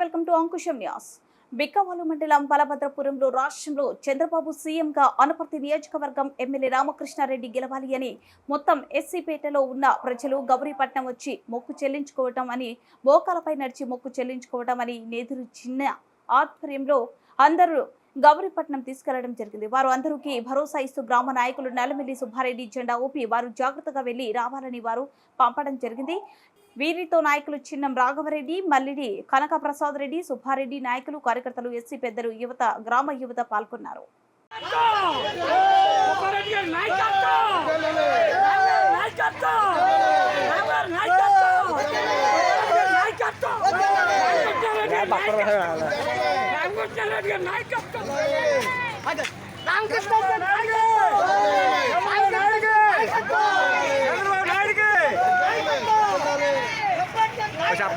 Welcome Ankusam news. Bikkavolu మండలం బలభద్రపురంలో రాష్ట్రంలో చంద్రబాబు సీఎంగా అనపర్తి నియోజకవర్గం ఎమ్మెల్యే రామకృష్ణారెడ్డి గెలవాలి అని మొత్తం ఎస్సీపేటలో ఉన్న ప్రజలు గౌరీపట్నం వచ్చి మొక్కు చెల్లించుకోవటం అని మోకాలపై నడిచి మొక్కు చెల్లించుకోవటం అని నేదురు చిన్న ఆధ్వర్యంలో అందరూ గౌరీపట్నం తీసుకెళ్ళడం జరిగింది. వారు అందరికీ భరోసా ఇస్తూ గ్రామ నాయకులు నల్లమిల్లి సుబ్బారెడ్డి జెండా ఊపి వారు జాగ్రత్తగా వెళ్ళి రావాలని వారు పంపడం జరిగింది. వీరితో నాయకులు చిన్నం రాఘవరెడ్డి మల్లిడి కనక ప్రసాద్ రెడ్డి సుబ్బారెడ్డి నాయకులు కార్యకర్తలు ఎస్సీ పెద్దలు యువత గ్రామ యువత పాల్గొన్నారు. సుబ్బారెడ్డి గారి నాయకత్వం నాయకత్వం నాయకత్వం నాయకత్వం రామకృష్ణారెడ్డి గారి నాయకత్వం రామకృష్ణ చెప్పరా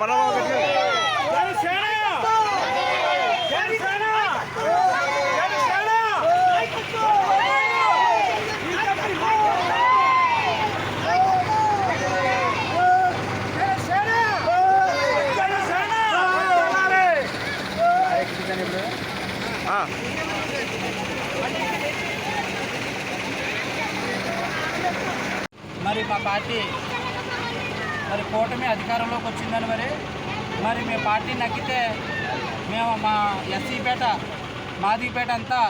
మరి మా పార్టీ మరి కూటమి అధికారంలోకి వచ్చిందని మరి మరి మీ పార్టీ నక్కితే మేము మా ఎస్సీపేట మాదిపేట అంతా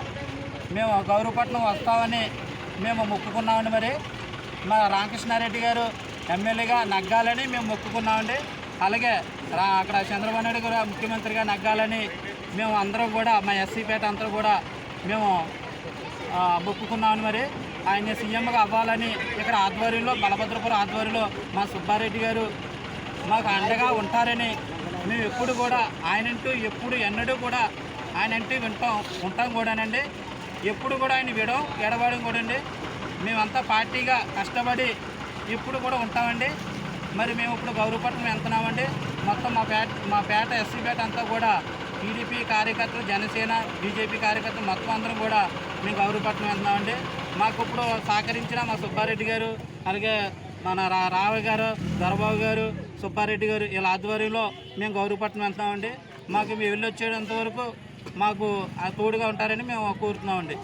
మేము గౌరవపట్నం వస్తామని మేము మొక్కుకున్నామండి మరి. మా రామకృష్ణారెడ్డి గారు ఎమ్మెల్యేగా నగ్గాలని మేము మొక్కుకున్నామండి. అలాగే అక్కడ చంద్రబాబు నాయుడు గారు ముఖ్యమంత్రిగా నగ్గాలని మేము అందరం కూడా మా ఎస్సీపేట అంతా కూడా మేము మొక్కుకున్నామని మరి. ఆయన సీఎంగా అవ్వాలని ఇక్కడ ఆధ్వర్యంలో బలభద్రపురం ఆధ్వర్యంలో మా సుబ్బారెడ్డి గారు మాకు అండగా ఉంటారని మేము ఎప్పుడు కూడా ఆయనంటూ ఎప్పుడు ఎన్నడూ కూడా ఆయనంటూ వింటాం ఉంటాం కూడానండి. ఎప్పుడు కూడా ఆయన విడం ఏడవాడం కూడా అండి మేమంతా పార్టీగా కష్టపడి ఇప్పుడు కూడా ఉంటామండి. మరి మేము ఇప్పుడు గౌరవపట్నం వెళ్తున్నామండి. మొత్తం మా పేట మా పేట ఎస్సీ పేట అంతా కూడా టీడీపీ కార్యకర్తలు జనసేన బీజేపీ కార్యకర్తలు మొత్తం అందరం కూడా మేము గౌరవపట్నం వెళ్తున్నామండి. మాకు ఇప్పుడు సహకరించిన మా సుబ్బారెడ్డి గారు అలాగే మన రా రావు గారు దొరబాబు గారు సుబ్బారెడ్డి గారు వీళ్ళ ఆధ్వర్యంలో మేము గౌరవపట్నం వెళ్తామండి మాకు మేము వెళ్ళి వచ్చేంత వరకు మాకు తోడుగా ఉంటారని మేము కోరుతున్నామండి.